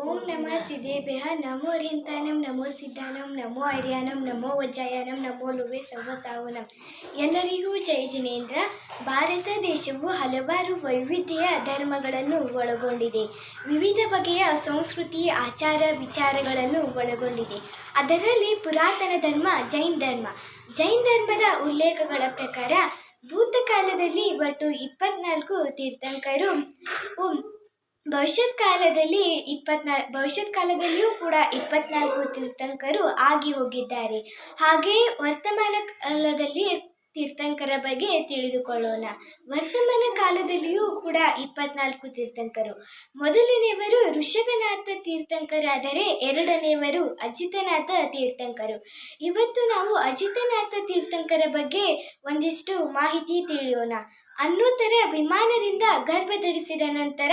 ಓಂ ನಮಃ ಸಿದೇಭ್ಯ ನಮೋ ರಿಂತಾನಂ, ನಮೋ ಸಿದ್ಧಾನಂ ನಮೋ ಐರ್ಯಾನಂ ನಮೋ ವಜ್ಜಾಯನಂ ನಮೋ ಲುವೆ ಸರ್ವ ಸಾವನಂ ಎಲ್ಲರಿಗೂ ಜೈ ಜಿನೇಂದ್ರ. ಭಾರತ ದೇಶವು ಹಲವಾರು ವೈವಿಧ್ಯ ಧರ್ಮಗಳನ್ನು ಒಳಗೊಂಡಿದೆ. ವಿವಿಧ ಬಗೆಯ ಸಂಸ್ಕೃತಿ, ಆಚಾರ, ವಿಚಾರಗಳನ್ನು ಒಳಗೊಂಡಿದೆ. ಅದರಲ್ಲಿ ಪುರಾತನ ಧರ್ಮ, ಜೈನ್ ಧರ್ಮ. ಜೈನ್ ಧರ್ಮದ ಉಲ್ಲೇಖಗಳ ಪ್ರಕಾರ ಭೂತಕಾಲದಲ್ಲಿ ಒಟ್ಟು ಇಪ್ಪತ್ನಾಲ್ಕು ತೀರ್ಥಂಕರು. ಉಮ್, ಭವಿಷ್ಯತ್ ಕಾಲದಲ್ಲಿ ಇಪ್ಪತ್ನಾ ಭವಿಷ್ಯತ್ ಕಾಲದಲ್ಲಿಯೂ ಕೂಡ ಇಪ್ಪತ್ನಾಲ್ಕು ತೀರ್ಥಂಕರು ಆಗಿ ಹೋಗಿದ್ದಾರೆ. ಹಾಗೆಯೇ ವರ್ತಮಾನ ಕಾಲದಲ್ಲಿ ತೀರ್ಥಂಕರ ಬಗ್ಗೆ ತಿಳಿದುಕೊಳ್ಳೋಣ. ವರ್ತಮಾನ ಕಾಲದಲ್ಲಿಯೂ ಕೂಡ ಇಪ್ಪತ್ನಾಲ್ಕು ತೀರ್ಥಂಕರು. ಮೊದಲನೆಯವರು ಋಷಭನಾಥ ತೀರ್ಥಂಕರಾದರೆ ಎರಡನೆಯವರು ಅಜಿತನಾಥ ತೀರ್ಥಂಕರು. ಇವತ್ತು ನಾವು ಅಜಿತನಾಥ ತೀರ್ಥಂಕರ ಬಗ್ಗೆ ಒಂದಿಷ್ಟು ಮಾಹಿತಿ ತಿಳಿಯೋಣ. ಅನ್ನೋತ್ತರ ವಿಮಾನದಿಂದ ಗರ್ಭ ಧರಿಸಿದ ನಂತರ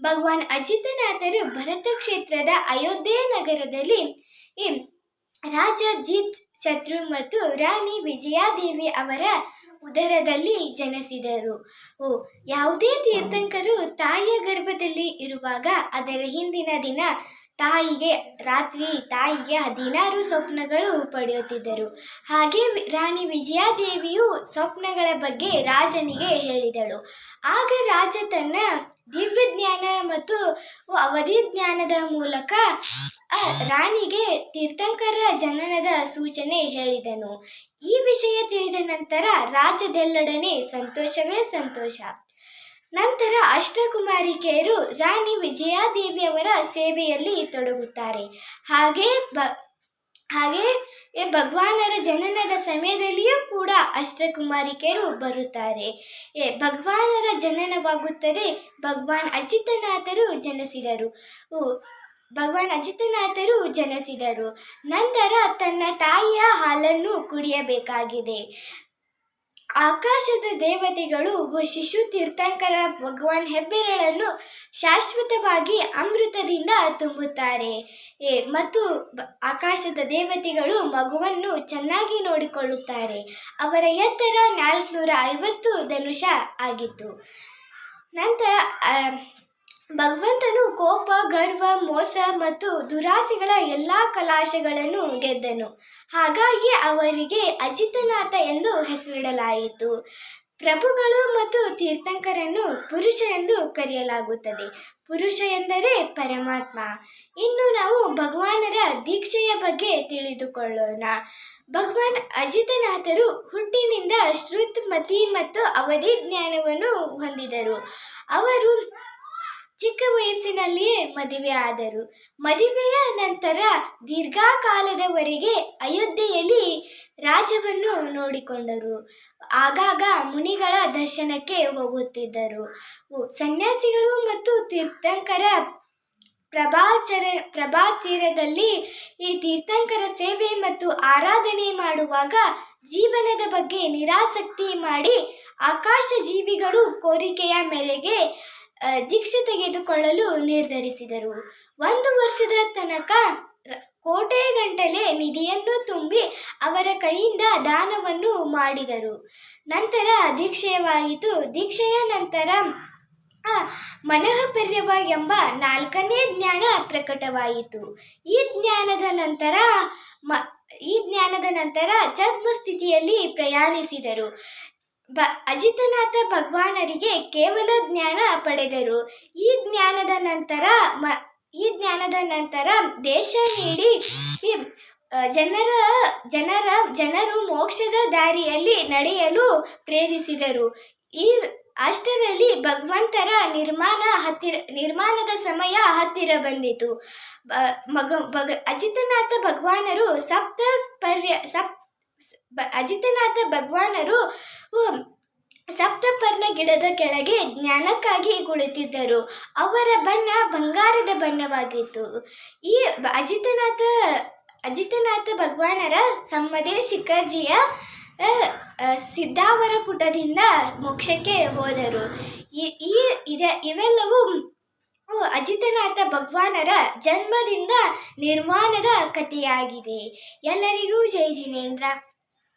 ಭಗವಾನ್ ಅಜಿತನಾಥರು ಭರತ ಕ್ಷೇತ್ರದ ಅಯೋಧ್ಯೆ ನಗರದಲ್ಲಿ ಈ ರಾಜ ಜಿತ್ ಶತ್ರು ಮತ್ತು ರಾಣಿ ವಿಜಯಾದೇವಿ ಅವರ ಉದರದಲ್ಲಿ ಜನಿಸಿದರು. ಓ, ಯಾವುದೇ ತೀರ್ಥಂಕರು ತಾಯಿಯ ಗರ್ಭದಲ್ಲಿ ಇರುವಾಗ ಅದರ ಹಿಂದಿನ ದಿನ ತಾಯಿಗೆ, ರಾತ್ರಿ ತಾಯಿಗೆ ಹದಿನಾರು ಸ್ವಪ್ನಗಳು ಪಡೆಯುತ್ತಿದ್ದರು. ಹಾಗೆ ರಾಣಿ ವಿಜಯಾದೇವಿಯು ಸ್ವಪ್ನಗಳ ಬಗ್ಗೆ ರಾಜನಿಗೆ ಹೇಳಿದಳು. ಆಗ ರಾಜ ತನ್ನ ದಿವ್ಯ ಜ್ಞಾನ ಮತ್ತು ಅವಧಿ ಜ್ಞಾನದ ಮೂಲಕ ರಾಣಿಗೆ ತೀರ್ಥಂಕರ ಜನನದ ಸೂಚನೆ ಹೇಳಿದನು. ಈ ವಿಷಯ ತಿಳಿದ ನಂತರ ರಾಜ್ಯದೆಲ್ಲಡನೆ ಸಂತೋಷವೇ ಸಂತೋಷ. ನಂತರ ಅಷ್ಟಕುಮಾರಿಕೆಯರು ರಾಣಿ ವಿಜಯಾದೇವಿಯವರ ಸೇವೆಯಲ್ಲಿ ತೊಡಗುತ್ತಾರೆ. ಹಾಗೆ ಬ, ಹಾಗೆ ಭಗವಾನರ ಜನನದ ಸಮಯದಲ್ಲಿಯೂ ಕೂಡ ಅಷ್ಟಕುಮಾರಿಕೆಯರು ಬರುತ್ತಾರೆ. ಭಗವಾನರ ಜನನವಾಗುತ್ತದೆ. ಭಗವಾನ್ ಅಜಿತನಾಥರು ಜನಿಸಿದರು. ಭಗವಾನ್ ಅಜಿತನಾಥರು ಜನಿಸಿದರು. ನಂತರ ತನ್ನ ತಾಯಿಯ ಹಾಲನ್ನು ಕುಡಿಯಬೇಕಾಗಿದೆ. ಆಕಾಶದ ದೇವತೆಗಳು ಶಿಶು ತೀರ್ಥಂಕರ ಭಗವಾನ್ ಹೆಬ್ಬೆರಳನ್ನು ಶಾಶ್ವತವಾಗಿ ಅಮೃತದಿಂದ ತುಂಬುತ್ತಾರೆ. ಮತ್ತು ಆಕಾಶದ ದೇವತೆಗಳು ಮಗುವನ್ನು ಚೆನ್ನಾಗಿ ನೋಡಿಕೊಳ್ಳುತ್ತಾರೆ. ಅವರ ಎತ್ತರ ನಾಲ್ಕುನೂರ ಐವತ್ತು ಧನುಷ ಆಗಿತ್ತು. ನಂತರ ಭಗವಂತನು ಕೋಪ, ಗರ್ವ, ಮೋಸ ಮತ್ತು ದುರಾಸೆಗಳ ಎಲ್ಲ ಕಲಾಶಗಳನ್ನು ಗೆದ್ದನು. ಹಾಗಾಗಿ ಅವರಿಗೆ ಅಜಿತನಾಥ ಎಂದು ಹೆಸರಿಡಲಾಯಿತು. ಪ್ರಭುಗಳು ಮತ್ತು ತೀರ್ಥಂಕರನ್ನು ಪುರುಷ ಎಂದು ಕರೆಯಲಾಗುತ್ತದೆ. ಪುರುಷ ಎಂದರೆ ಪರಮಾತ್ಮ. ಇನ್ನು ನಾವು ಭಗವಾನರ ದೀಕ್ಷೆಯ ಬಗ್ಗೆ ತಿಳಿದುಕೊಳ್ಳೋಣ. ಭಗವಾನ್ ಅಜಿತನಾಥರು ಹುಟ್ಟಿನಿಂದ ಶ್ರುತ್, ಮತಿ ಮತ್ತು ಅವಧಿ ಜ್ಞಾನವನ್ನು ಹೊಂದಿದರು. ಅವರು ಚಿಕ್ಕ ವಯಸ್ಸಿನಲ್ಲಿಯೇ ಮದುವೆ ಆದರು. ಮದುವೆಯ ನಂತರ ದೀರ್ಘಕಾಲದವರೆಗೆ ಅಯೋಧ್ಯೆಯಲ್ಲಿ ರಾಜವನ್ನು ನೋಡಿಕೊಂಡರು. ಆಗಾಗ ಮುನಿಗಳ ದರ್ಶನಕ್ಕೆ ಹೋಗುತ್ತಿದ್ದರು. ಸನ್ಯಾಸಿಗಳು ಮತ್ತು ತೀರ್ಥಂಕರ ಪ್ರಭಾಚರ ಪ್ರಭಾ ತೀರದಲ್ಲಿ ಈ ತೀರ್ಥಂಕರ ಸೇವೆ ಮತ್ತು ಆರಾಧನೆ ಮಾಡುವಾಗ ಜೀವನದ ಬಗ್ಗೆ ನಿರಾಸಕ್ತಿ ಮಾಡಿ ಆಕಾಶ ಜೀವಿಗಳು ಕೋರಿಕೆಯ ಮೇರೆಗೆ ದೀಕ್ಷೆ ತೆಗೆದುಕೊಳ್ಳಲು ನಿರ್ಧರಿಸಿದರು. ಒಂದು ವರ್ಷದ ತನಕ ಕೋಟೆ ಗಂಟಲೆ ನಿಧಿಯನ್ನು ತುಂಬಿ ಅವರ ಕೈಯಿಂದ ದಾನವನ್ನು ಮಾಡಿದರು. ನಂತರ ದೀಕ್ಷೆಯವಾಯಿತು. ದೀಕ್ಷೆಯ ನಂತರ ಮನಃ ಮನಃಪರ್ಯವ ಎಂಬ ನಾಲ್ಕನೇ ಜ್ಞಾನ ಪ್ರಕಟವಾಯಿತು. ಈ ಜ್ಞಾನದ ನಂತರ ಮ, ಈ ಜ್ಞಾನದ ನಂತರ ಛದ್ಮ ಸ್ಥಿತಿಯಲ್ಲಿ ಪ್ರಯಾಣಿಸಿದರು. ಬ, ಅಜಿತನಾಥ ಭಗವಾನರಿಗೆ ಕೇವಲ ಜ್ಞಾನ ಪಡೆದರು. ಈ ಜ್ಞಾನದ ನಂತರ ಮ, ಈ ಜ್ಞಾನದ ನಂತರ ದೇಶ ನೀಡಿ ಜನರ ಜನರ, ಜನರು ಮೋಕ್ಷದ ದಾರಿಯಲ್ಲಿ ನಡೆಯಲು ಪ್ರೇರಿಸಿದರು. ಈ, ಅಷ್ಟರಲ್ಲಿ ಭಗವಂತರ ನಿರ್ಮಾಣ ಹತ್ತಿರ, ನಿರ್ಮಾಣದ ಸಮಯ ಹತ್ತಿರ ಬಂದಿತು. ಮಗ ಭಗ ಅಜಿತನಾಥ ಭಗವಾನರು ಸಪ್ತ ಪರ್ಯ ಸಪ್ ಅಜಿತನಾಥ ಭಗವಾನರು ಸಪ್ತಪರ್ಣ ಗಿಡದ ಕೆಳಗೆ ಜ್ಞಾನಕ್ಕಾಗಿ ಕುಳಿತಿದ್ದರು. ಅವರ ಬಣ್ಣ ಬಂಗಾರದ ಬಣ್ಣವಾಗಿತ್ತು. ಈ ಅಜಿತನಾಥ ಅಜಿತನಾಥ ಭಗವಾನರ ಸಮ್ಮದೇ ಶಿಖರ್ಜಿಯ ಸಿದ್ಧಾವರ ಪುಟದಿಂದ ಮೋಕ್ಷಕ್ಕೆ ಹೋದರು. ಈ ಇದ, ಇವೆಲ್ಲವೂ ಅಜಿತನಾಥ ಭಗವಾನರ ಜನ್ಮದಿಂದ ನಿರ್ಮಾಣದ ಕಥೆಯಾಗಿದೆ. ಎಲ್ಲರಿಗೂ ಜೈ ಜಿನೇಂದ್ರ.